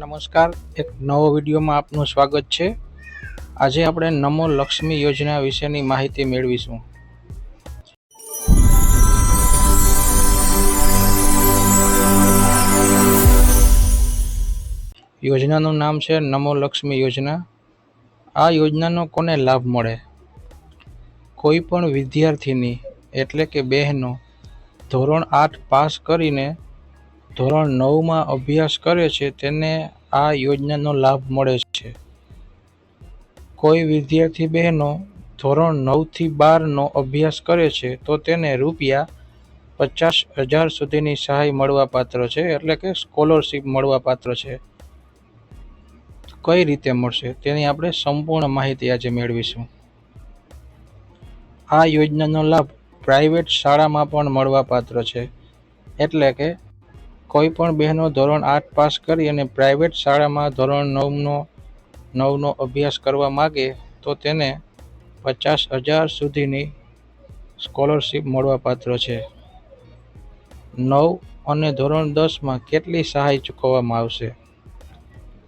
નમસ્કાર. એક નવો વિડીયોમાં આપનું સ્વાગત છે. આજે આપણે નમો લક્ષ્મી યોજના વિશેની માહિતી મેળવીશું. યોજનાનું નામ છે નમો લક્ષ્મી યોજના. આ યોજનાનો કોને લાભ મળે? કોઈ પણ વિદ્યાર્થીની, એટલે કે બહેનો, ધોરણ આઠ પાસ કરીને ધોરણ નવમાં અભ્યાસ કરે છે, તેને આ યોજનાનો લાભ મળે છે. કોઈ વિદ્યાર્થી બહેનો ધોરણ નવથી બારનો અભ્યાસ કરે છે, તો તેને રૂપિયા પચાસ હજાર સુધીની સહાય મળવાપાત્ર છે, એટલે કે સ્કોલરશીપ મળવાપાત્ર છે. કઈ રીતે મળશે, તેની આપણે સંપૂર્ણ માહિતી આજે મેળવીશું. આ યોજનાનો લાભ પ્રાઇવેટ શાળામાં પણ મળવાપાત્ર છે, એટલે કે કોઈ પણ બહેનો ધોરણ આઠ પાસ કરી અને પ્રાઇવેટ શાળામાં ધોરણ નવનો નવનો અભ્યાસ કરવા માગે, તો તેને પચાસ હજાર સુધીની સ્કોલરશીપ મળવાપાત્ર છે. નવ અને ધોરણ દસમાં કેટલી સહાય ચૂકવવામાં આવશે?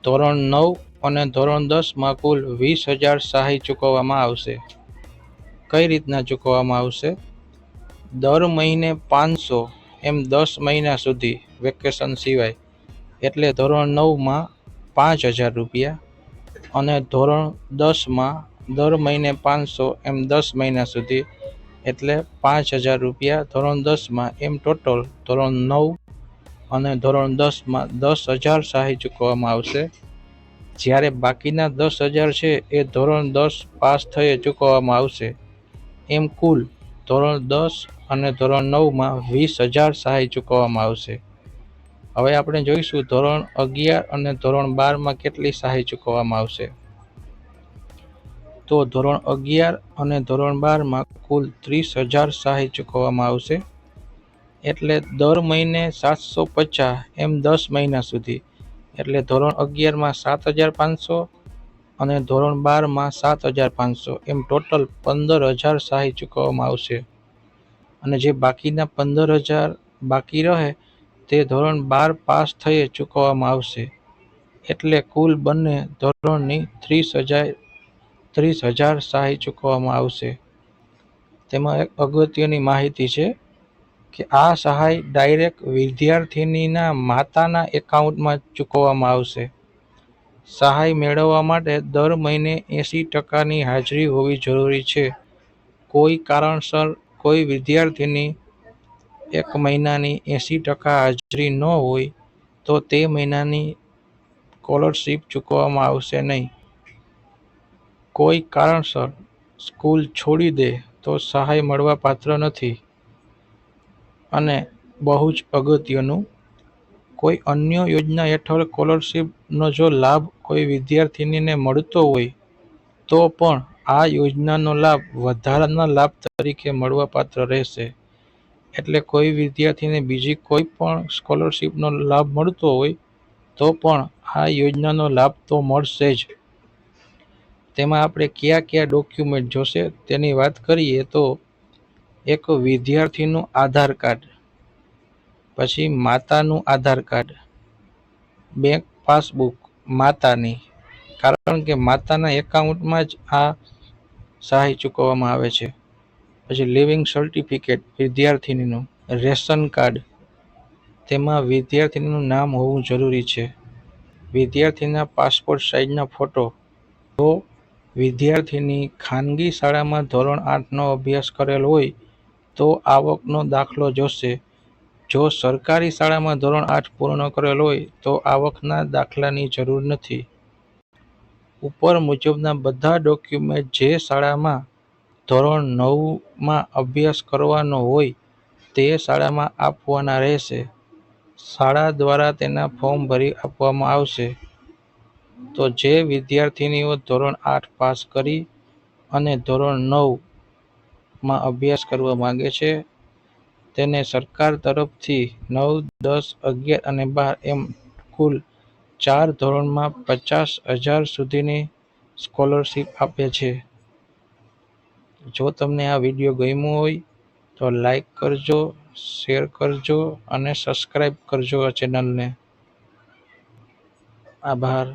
ધોરણ નવ અને ધોરણ દસમાં કુલ વીસ હજાર સહાય ચૂકવવામાં આવશે. કઈ રીતના ચૂકવવામાં આવશે? દર મહિને પાંચસો એમ દસ મહિના સુધી વેકેશન સિવાય. એટલે ધોરણ નવમાં પાંચ હજાર રૂપિયા અને ધોરણ દસમાં દર મહિને પાંચસો એમ દસ મહિના સુધી. એટલે પાંચ હજાર રૂપિયા ધોરણ દસમાં એમ ટોટલ ધોરણ નવ અને ધોરણ દસમાં દસ હજાર સહાય ચૂકવવામાં આવશે. જ્યારે બાકીના દસ હજાર છે એ ધોરણ દસ પાસ થયે ચૂકવવામાં આવશે. એમ કુલ ધોરણ દસ અને ધોરણ નવમાં વીસ હજાર સહાય ચૂકવવામાં આવશે. હવે આપણે જોઈશું ધોરણ અગિયાર અને ધોરણ બારમાં કેટલી સહાય ચૂકવવામાં આવશે. તો ધોરણ અગિયાર અને ધોરણ બારમાં કુલ ત્રીસ હજાર સહાય ચૂકવવામાં આવશે. એટલે દર મહિને સાતસો પચાસ એમ દસ મહિના સુધી. એટલે ધોરણ અગિયારમાં સાત હજાર પાંચસો અને ધોરણ બારમાં સાત હજાર પાંચસો. એમ ટોટલ પંદર હજાર સહાય ચૂકવવામાં આવશે. અને જે બાકીના પંદર હજાર બાકી રહે, તે ધોરણ બાર પાસ થયે ચૂકવવામાં આવશે. એટલે કુલ બંને ધોરણની ત્રીસ હજાર ત્રીસ હજાર સહાય ચૂકવવામાં આવશે. તેમાં એક અગત્યની માહિતી છે કે આ સહાય ડાયરેક્ટ વિદ્યાર્થિનીના માતાના એકાઉન્ટમાં ચૂકવવામાં આવશે. સહાય મેળવવા માટે દર મહિને એંસી ટકાની હાજરી હોવી જરૂરી છે. કોઈ કારણસર કોઈ વિદ્યાર્થીની એક મહિનાની એંસી ટકા હાજરી ન હોય તો તે મહિનાની સ્કોલરશીપ ચૂકવવામાં આવશે નહીં. કોઈ કારણસર સ્કૂલ છોડી દે તો સહાય મળવા પાત્ર નથી. અને બહુ જ અગત્યનું કોઈ અન્ય યોજના હેઠળ સ્કોલરશીપનો જો લાભ કોઈ વિદ્યાર્થીનીને મળતો હોય, તો પણ આ યોજનાનો લાભ વધારાના લાભ તરીકે મળવાપાત્ર રહેશે. એટલે કોઈ વિદ્યાર્થીને બીજી કોઈ પણ સ્કોલરશીપનો લાભ મળતો હોય, તો પણ આ યોજનાનો લાભ તો મળશે જ. તેમાં આપણે કયા કયા ડોક્યુમેન્ટ જોશે તેની વાત કરીએ તો, એક વિદ્યાર્થીનું આધાર કાર્ડ. પછી માતાનું આધાર કાર્ડ. બેંક પાસબુક માતાની. કારણ કે માતાના એકાઉન્ટમાં જ આ સહાય ચૂકવવામાં આવે છે. પછી લિવિંગ સર્ટિફિકેટ વિદ્યાર્થિનીનું રેશન કાર્ડ. તેમાં વિદ્યાર્થીનીનું નામ હોવું જરૂરી છે. વિદ્યાર્થીના પાસપોર્ટ સાઇઝના ફોટો. તો વિદ્યાર્થીની ખાનગી શાળામાં ધોરણ આઠનો અભ્યાસ કરેલ હોય, તો આવકનો દાખલો જોશે. જો સરકારી શાળામાં ધોરણ આઠ પૂર્ણ કરેલ હોય, તો આવકના દાખલાની જરૂર નથી. ઉપર મુજબના બધા ડોક્યુમેન્ટ જે શાળામાં ધોરણ નવમાં અભ્યાસ કરવાનો હોય, તે શાળામાં આપવાના રહેશે. શાળા દ્વારા તેના ફોર્મ ભરી આપવામાં આવશે. તો જે વિદ્યાર્થીનીઓ ધોરણ આઠ પાસ કરી અને ધોરણ નવમાં અભ્યાસ કરવા માગે છે તેને સરકાર તરફથી નવ, દસ, અગિયાર અને બાર એમ કુલ ચાર ધોરણમાં પચાસ હજાર સુધીની સ્કોલરશીપ આપે છે. જો તમને આ વીડિયો ગમ્યો હોય તો લાઈક કરજો, શેર કરજો અને સબસ્ક્રાઈબ કરજો આ ચેનલને. આભાર.